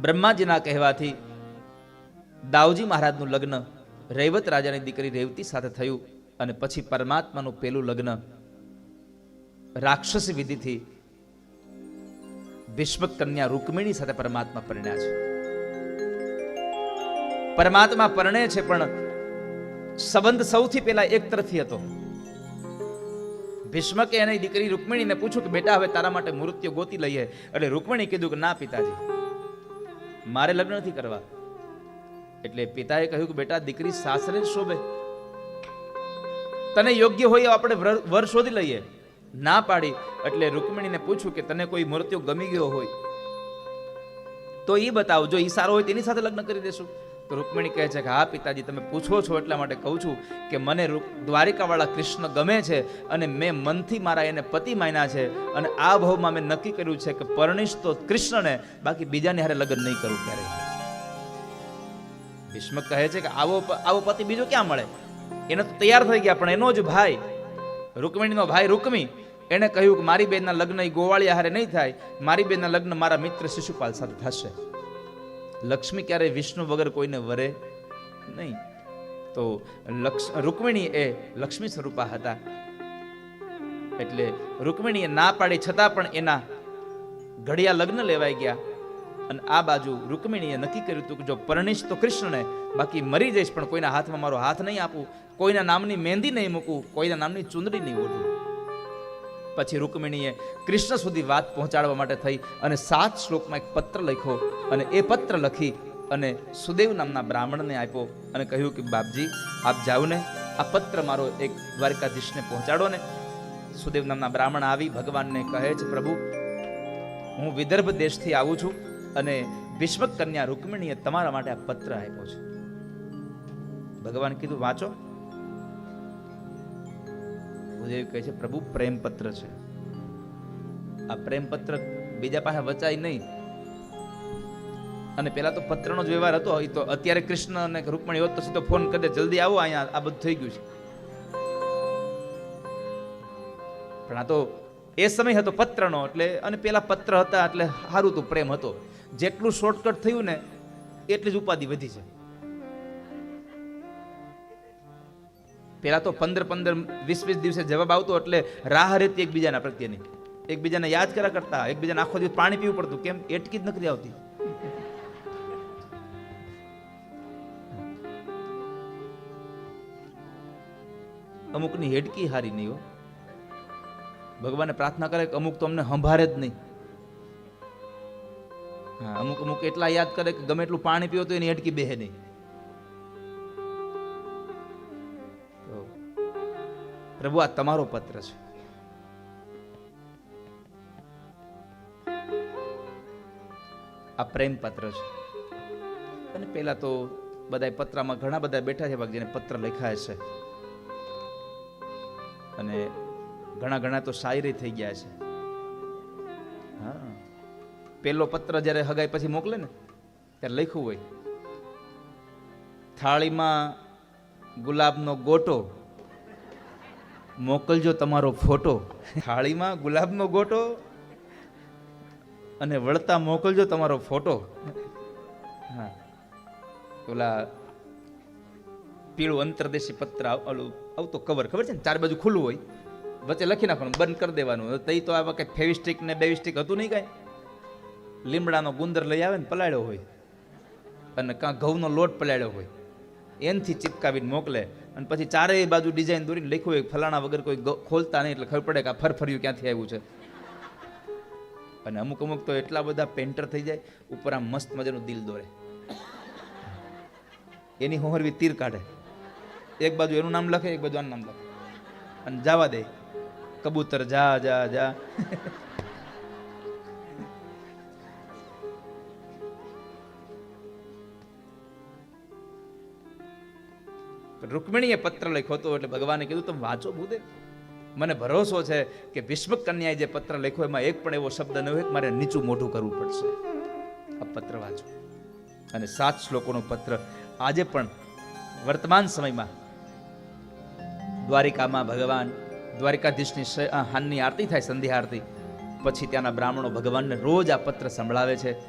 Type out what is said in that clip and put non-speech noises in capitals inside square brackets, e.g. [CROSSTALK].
બ્રહ્માજીના કહેવાથી દાવજી મહારાજનું લગ્ન રૈવત રાજાની દીકરી રેવતી સાથે થયું અને પછી પરમાત્માનું પેલું લગ્ન રાક્ષસ વિધિથી ભીષ્મ રૂકમિણી સાથે પરમાત્મા પરણ્યા છે. પરમાત્મા પરણે છે પણ સંબંધ સૌથી પહેલા એક તરફી હતો. ભીષ્મકે એની દીકરી રૂકમિણીને પૂછ્યું કે, બેટા, હવે તારા માટે મૃત્યુ ગોતી લઈએ. એટલે રૂકમિણી કીધું કે, ના, પિતાજી મારે લગ્ન નથી કરવા. એટલે પિતાએ કહ્યું કે, બેટા, દીકરી સાસરે શોભે. તને યોગ્ય હોય આપણે વર શોધી લઈએ. ના પાડી, એટલે રૂકમિણીને પૂછ્યું કે, તને કોઈ મૃત્યુ ગમી ગયો હોય? તો એ બતાવો, જો એ સારો હોય તેની સાથે લગ્ન કરી દેશું. તો રૂકમિણી કહે છે કે, હા, પિતાજી, તમે પૂછો છો એટલા માટે કહું છું કે મને દ્વારિકાવાળા કૃષ્ણ ગમે છે અને મેં મનથી મારા એને પતિ માન્યા છે અને આ ભાવમાં મેં નક્કી કર્યું છે કે પરણીશ તો કૃષ્ણને, બાકી બીજાને હારે લગ્ન નહીં કરું ક્યારેય ભીષ્મ કહે છે કે, આવો આવો પતિ બીજો ક્યાં મળે? એને તો તૈયાર થઈ ગયા, પણ એનો જ ભાઈ. રૂકમિણીનો ભાઈ રૂકમી, એણે કહ્યું કે, મારી બેનના લગ્ન એ ગોવાળિયા હારે નહીં થાય. મારી બેનના લગ્ન મારા મિત્ર શિશુપાલ સાથે થશે. લક્ષ્મી ક્યારેય વિષ્ણુ વગર કોઈને વરે નહીં. તો લક્ષ, રૂકમિણી એ લક્ષ્મી સ્વરૂપા હતા. એટલે રૂકમિણીએ ના પાડી છતાં પણ એના ઘડિયા લગ્ન લેવાઈ ગયા. અને આ બાજુ રૂકમિણીએ નક્કી કર્યું હતું કે જો પરણીશ તો કૃષ્ણને, બાકી મરી જઈશ પણ કોઈના હાથમાં મારો હાથ નહીં આપું. કોઈના નામની મહેંદી નહીં મૂકું, કોઈના નામની ચુંદડી નહીં ઓઢું. પછી રૂકમિણીએ કૃષ્ણ સુધી વાત પહોંચાડવા માટે થઈ અને સાત શ્લોકમાં એક પત્ર લખ્યો અને એ પત્ર લખી અને સુદેવ નામના બ્રાહ્મણને આપ્યો અને કહ્યું કે, બાપજી, આપ જાઓ ને આ પત્ર મારો એક દ્વારકાધીશને પહોંચાડો ને. સુદેવ નામના બ્રાહ્મણ આવી ભગવાનને કહે છે, પ્રભુ, હું વિદર્ભ દેશથી આવું છું અને ભીષ્મ કન્યા રૂકમિણીએ તમારા માટે આ પત્ર આપ્યો છે. ભગવાન કીધું, વાંચો. ભૂદેવ કહે છે, પ્રભુ પ્રેમ પત્ર છે. આ પ્રેમ પત્ર બીજા પાસે વચાય નહીં. અને પેલા તો પત્રનો જ વ્યવહાર હતો એ તો અત્યારે કૃષ્ણ અને રૂકમણી હોત તો સીધો ફોન કરી દે, જલ્દી આવો, અહીંયા આ બધું થઈ ગયું છે. પણ આ તો એ સમય હતો પત્રનો, એટલે અને પેલા પત્ર હતા, એટલે સારું હતું પ્રેમ હતો. જેટલું શોર્ટકટ થયું ને, એટલી જ ઉપાધિ વધી છે પેલા તો પંદર પંદર, વીસ વીસ દિવસે જવાબ આવતો એટલે રાહ રહેતી એકબીજાના પ્રત્યેની એકબીજાને યાદ કર્યા કરતા, એકબીજાને આખો દિવસ પાણી પીવું પડતું. કેમ? એટકી જ નથી આવતી. અમુકની હેડકી હારી નહીં હો. ભગવાને પ્રાર્થના કરે કે અમુક તો અમને સંભારે જ નહીં. હા, અમુક અમુક એટલા યાદ કરે કે ગમે એટલું પાણી પીવો તો એની હેડકી બેહે નહીં. પ્રભુ, આ તમારો પત્ર છે. આ પ્રેમ પત્ર છે. અને પેલા તો બધા પત્રમાં ઘણા બધા બેઠા છે જેને પત્ર લખાય છે અને ઘણા ઘણા તો શાયરી થઈ ગયા છે. હા. પેલો પત્ર જ્યારે હગાઈ પછી મોકલે ને, ત્યારે લખ્યું હોય. થાળીમાં ગુલાબનો ગોટો મોકલજો તમારો ફોટો. થાળીમાં ગુલાબનો ગોટો અને વળતા મોકલજો તમારો ફોટો. હા. ઓલા પીળું અંતરદેશી પત્ર ઓલું આવતો કવર ખબર છે ને? ચાર બાજુ ખુલ્લું હોય. વચ્ચે લખી નાખવાનું, બંધ કરી દેવાનું. તઈ તો આવા કંઈ ફેવિસ્ટિક ને બેવિસ્ટિક હતું નહીં કાંઈ? લીમડાનો ગુંદર લઈ આવે ને પલાળ્યો હોય. અને કાં ઘઉંનો લોટ પલાળ્યો હોય. એનથી ચિપકાવીને મોકલે. અને પછી ચારેય બાજુ ડિઝાઇન દોરીને લખ્યું હોય ફલાણા વગર કોઈ ખોલતા નહીં એટલે ખબર પડે કે આ ફરફર્યું ક્યાંથી આવ્યું છે. અને અમુક અમુક તો એટલા બધા પેન્ટર થઈ જાય, ઉપર આમ મસ્ત મજાનું દિલ દોરે. એની હોહરવી તીર કાઢે. એક બાજુ એનું નામ લખે, એક બાજુ આનું નામ લખે. અને જવા દે. કબૂતર જા જા જા. [LAUGHS] રૂકમિણીએ પત્ર લખ્યો હતો એટલે ભગવાને કીધું, તમે વાંચો ભૂદેવ. મને ભરોસો છે કે ભીષ્મ કન્યાએ જે પત્ર લખ્યો એમાં એક પણ એવો શબ્દ ન હોય કે મારે નીચું મોઢું કરવું પડશે. આ પત્ર વાંચો. અને સાત શ્લોકોનો પત્ર આજે પણ વર્તમાન સમયમાં દ્વારિકામાં ભગવાન, દ્વારિકાધીશની હાનની આરતી થાય સંધ્યા આરતી પછી ત્યાંના બ્રાહ્મણો ભગવાનને રોજ આ પત્ર સંભળાવે છે.